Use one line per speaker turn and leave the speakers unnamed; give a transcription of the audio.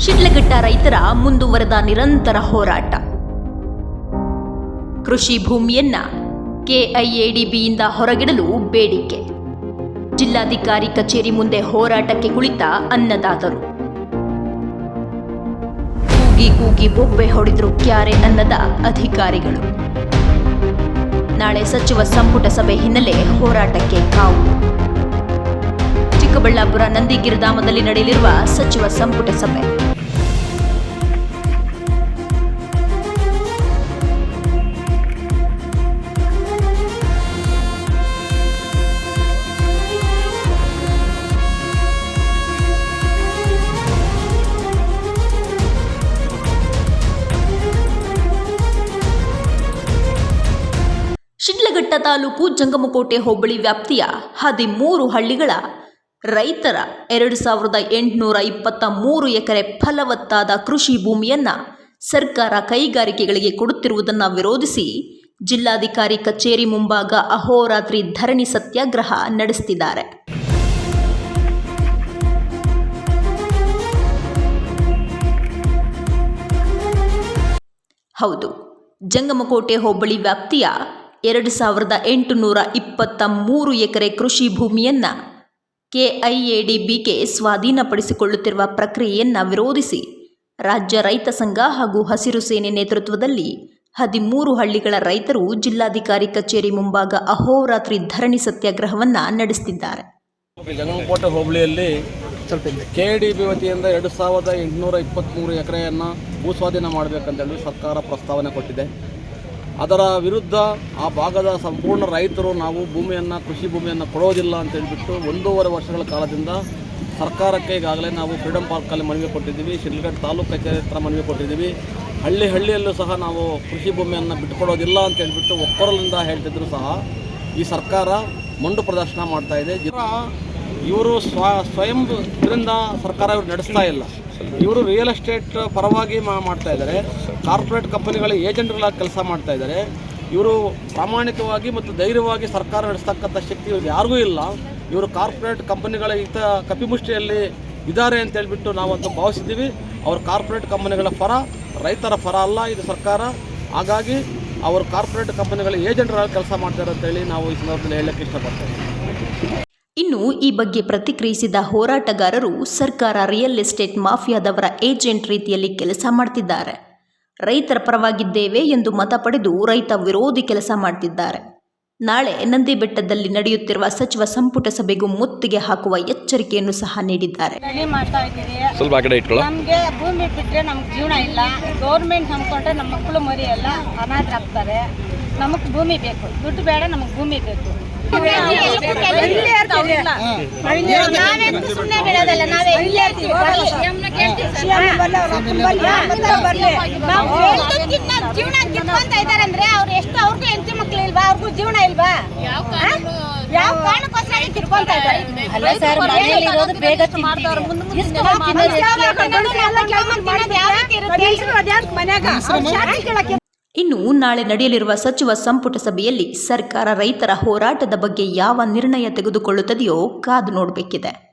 ಶಿಡ್ಲಘಟ್ಟ ರೈತರ ಮುಂದುವರೆದ ನಿರಂತರ ಹೋರಾಟ. ಕೃಷಿ ಭೂಮಿಯನ್ನ ಕೆಐಎಡಿಬಿಯಿಂದ ಹೊರಗಿಡಲು ಬೇಡಿಕೆ. ಜಿಲ್ಲಾಧಿಕಾರಿ ಕಚೇರಿ ಮುಂದೆ ಹೋರಾಟಕ್ಕೆ ಕುಳಿತ ಅನ್ನದಾತರು. ಕೂಗಿ ಕೂಗಿ ಬೊಬ್ಬೆ ಹೊಡೆದ್ರು ಕ್ಯಾರೆ ಅನ್ನದ ಅಧಿಕಾರಿಗಳು. ನಾಳೆ ಸಚಿವ ಸಂಪುಟ ಸಭೆ ಹಿನ್ನೆಲೆ ಹೋರಾಟಕ್ಕೆ ಕಾವು. ಚಿಕ್ಕಬಳ್ಳಾಪುರ ನಂದಿಗಿರಿಧಾಮದಲ್ಲಿ ನಡೆಯಲಿರುವ ಸಚಿವ ಸಂಪುಟ ಸಭೆ. ಶಿಡ್ಲಘಟ್ಟ ತಾಲೂಕು ಜಂಗಮಕೋಟೆ ಹೋಬಳಿ ವ್ಯಾಪ್ತಿಯ ಹದಿಮೂರು ಹಳ್ಳಿಗಳ ರೈತರ ಎರಡು ಸಾವಿರದ ಎಂಟುನೂರ ಇಪ್ಪತ್ತ ಮೂರು ಎಕರೆ ಫಲವತ್ತಾದ ಕೃಷಿ ಭೂಮಿಯನ್ನು ಸರ್ಕಾರ ಕೈಗಾರಿಕೆಗಳಿಗೆ ಕೊಡುತ್ತಿರುವುದನ್ನು ವಿರೋಧಿಸಿ ಜಿಲ್ಲಾಧಿಕಾರಿ ಕಚೇರಿ ಮುಂಭಾಗ ಅಹೋರಾತ್ರಿ ಧರಣಿ ಸತ್ಯಾಗ್ರಹ ನಡೆಸುತ್ತಿದ್ದಾರೆ ಹೌದು, ಜಂಗಮಕೋಟೆ ಹೋಬಳಿ ವ್ಯಾಪ್ತಿಯ ಎರಡು ಸಾವಿರದ ಎಂಟುನೂರ ಇಪ್ಪತ್ತ ಮೂರು ಎಕರೆ ಕೃಷಿ ಭೂಮಿಯನ್ನ ಕೆಐಎಡಿಬಿಗೆ ಸ್ವಾಧೀನಪಡಿಸಿಕೊಳ್ಳುತ್ತಿರುವ ಪ್ರಕ್ರಿಯೆಯನ್ನು ವಿರೋಧಿಸಿ ರಾಜ್ಯ ರೈತ ಸಂಘ ಹಾಗೂ ಹಸಿರು ಸೇನೆ ನೇತೃತ್ವದಲ್ಲಿ ಹದಿಮೂರು ಹಳ್ಳಿಗಳ ರೈತರು ಜಿಲ್ಲಾಧಿಕಾರಿ ಕಚೇರಿ ಮುಂಭಾಗ ಅಹೋರಾತ್ರಿ ಧರಣಿ ಸತ್ಯಾಗ್ರಹವನ್ನು ನಡೆಸುತ್ತಿದ್ದಾರೆ
ಜಂಗಮಕೋಟೆ ಹೋಬಳಿಯಲ್ಲಿ ಕೆ ಡಿ ಬಿ ವತಿಯಿಂದ ಎರಡು ಸಾವಿರದ ಎಂಟುನೂರ ಇಪ್ಪತ್ತ್ಮೂರು ಎಕರೆಯನ್ನು ಭೂಸ್ವಾಧೀನ ಮಾಡಬೇಕಂತೇಳಿ ಸರ್ಕಾರ ಪ್ರಸ್ತಾವನೆ ಕೊಟ್ಟಿದೆ. ಅದರ ವಿರುದ್ಧ ಆ ಭಾಗದ ಸಂಪೂರ್ಣ ರೈತರು ನಾವು ಭೂಮಿಯನ್ನು, ಕೃಷಿ ಭೂಮಿಯನ್ನು ಕೊಡೋದಿಲ್ಲ ಅಂತ ಹೇಳಿಬಿಟ್ಟು ಒಂದೂವರೆ ವರ್ಷಗಳ ಕಾಲದಿಂದ ಸರ್ಕಾರಕ್ಕೆ ಈಗಾಗಲೇ ನಾವು ಫ್ರೀಡಮ್ ಪಾರ್ಕಲ್ಲಿ ಮನವಿ ಕೊಟ್ಟಿದ್ದೀವಿ, ಶಿಡ್ಲಘಟ್ಟ ತಾಲೂಕು ಕಚೇರಿ ಹತ್ರ ಮನವಿ ಕೊಟ್ಟಿದ್ದೀವಿ. ಹಳ್ಳಿ ಹಳ್ಳಿಯಲ್ಲೂ ಸಹ ನಾವು ಕೃಷಿ ಭೂಮಿಯನ್ನು ಬಿಟ್ಟುಕೊಡೋದಿಲ್ಲ ಅಂತ ಹೇಳಿಬಿಟ್ಟು ಒಕ್ಕೊರಲಿಂದ ಹೇಳ್ತಿದ್ರು ಸಹ ಈ ಸರ್ಕಾರ ಮಂಡು ಪ್ರದರ್ಶನ ಮಾಡ್ತಾ ಇದೆ. ಇವರು ಸ್ವ ಸ್ವಯಂ ಇದರಿಂದ ಸರ್ಕಾರ ಇವರು ನಡೆಸ್ತಾ ಇಲ್ಲ. ಇವರು ರಿಯಲ್ ಎಸ್ಟೇಟ್ ಪರವಾಗಿ ಮಾಡ್ತಾ ಇದ್ದಾರೆ. ಕಾರ್ಪೊರೇಟ್ ಕಂಪನಿಗಳ ಏಜೆಂಟ್ಗಳಾಗಿ ಕೆಲಸ ಮಾಡ್ತಾ ಇದ್ದಾರೆ. ಇವರು ಪ್ರಾಮಾಣಿಕವಾಗಿ ಮತ್ತು ಧೈರ್ಯವಾಗಿ ಸರ್ಕಾರ ನಡೆಸ್ತಕ್ಕಂಥ ಶಕ್ತಿ ಇವ್ರಿಗೆ ಯಾರಿಗೂ ಇಲ್ಲ. ಇವರು ಕಾರ್ಪೊರೇಟ್ ಕಂಪನಿಗಳ ಹಿತ ಕಪಿಮುಷ್ಟಿಯಲ್ಲಿ ಇದ್ದಾರೆ ಅಂತ ಹೇಳ್ಬಿಟ್ಟು ನಾವಂತೂ ಭಾವಿಸಿದ್ದೀವಿ. ಅವರು ಕಾರ್ಪೊರೇಟ್ ಕಂಪನಿಗಳ ಪರ ರೈತರ ಪರ ಅಲ್ಲ ಇದು ಸರ್ಕಾರ. ಹಾಗಾಗಿ ಅವರು ಕಾರ್ಪೊರೇಟ್ ಕಂಪನಿಗಳ ಏಜೆಂಟ್ರಾಗಿ ಕೆಲಸ ಮಾಡ್ತಾರೆ ಅಂತೇಳಿ ನಾವು ಈ ಸಂದರ್ಭದಲ್ಲಿ ಹೇಳಕ್ಕೆ ಇಷ್ಟಪಡ್ತೇವೆ.
ಇನ್ನು ಈ ಬಗ್ಗೆ ಪ್ರತಿಕ್ರಿಯಿಸಿದ ಹೋರಾಟಗಾರರು ಸರ್ಕಾರ ರಿಯಲ್ ಎಸ್ಟೇಟ್ ಮಾಫಿಯಾದವರ ಏಜೆಂಟ್ ರೀತಿಯಲ್ಲಿ ಕೆಲಸ ಮಾಡ್ತಿದ್ದಾರೆ. ರೈತರ ಪರವಾಗಿದ್ದೇವೆ ಎಂದು ಮತ ಪಡೆದು ರೈತ ವಿರೋಧಿ ಕೆಲಸ ಮಾಡ್ತಿದ್ದಾರೆ. ನಾಳೆ ನಂದಿಬೆಟ್ಟದಲ್ಲಿ ನಡೆಯುತ್ತಿರುವ ಸಚಿವ ಸಂಪುಟ ಸಭೆಗೂ ಮುತ್ತಿಗೆ ಹಾಕುವ ಎಚ್ಚರಿಕೆಯನ್ನು ಸಹ ನೀಡಿದ್ದಾರೆ.
ನಮಗೆ ಭೂಮಿ ಬಿಟ್ಟರೆ ನಮ್ಗೆ ಜೀವನ ಇಲ್ಲ. ಗೌರ್ಮೆಂಟ್ ನಂಬ್ಕೊಂಡ್ರೆ ನಮ್ಮ ಮಕ್ಕಳು ಮರಿ ಎಲ್ಲ ಅನಾಥರಾಗ್ತಾರೆ. ನಮಗೆ ಭೂಮಿ ಬೇಕು. ದುಡ್ಡು ಬೇಡ ನಮಗೆ ಭೂಮಿ ಬೇಕು. ಸುಮ್ಮನೆ ಬಿಡೋದಲ್ಲ ನಾವೇ ಇಲ್ಲೇ ಇರ್ತೀವಿ ನಾವು ಹೇಳ್ದಕ್ಕಿಂತ ಜೀವನ ಕಿತ್ಕೊಂತ ಇದಾರೆ ಅಂದ್ರೆ ಅವ್ರು ಎಷ್ಟು ಅವ್ರಿಗೂ ಹೆಂಡತಿ ಮಕ್ಳು ಇಲ್ವಾ ಅವ್ರಿಗೂ ಜೀವನ ಇಲ್ವಾ? ಯಾವ ಕಾರಣಕ್ಕೋಸ್ಕರ ಕಿರ್ಕೊಂತ ಇದ್ದಾರೆ
ಅಲ್ಲ.
ಇನ್ನು ನಾಳೆ ನಡೆಯಲಿರುವ ಸಚಿವ ಸಂಪುಟ ಸಭೆಯಲ್ಲಿ ಸರ್ಕಾರ ರೈತರ ಹೋರಾಟದ ಬಗ್ಗೆ ಯಾವ ನಿರ್ಣಯ ತೆಗೆದುಕೊಳ್ಳುತ್ತದೆಯೋ ಕಾದು ನೋಡಬೇಕಿದೆ.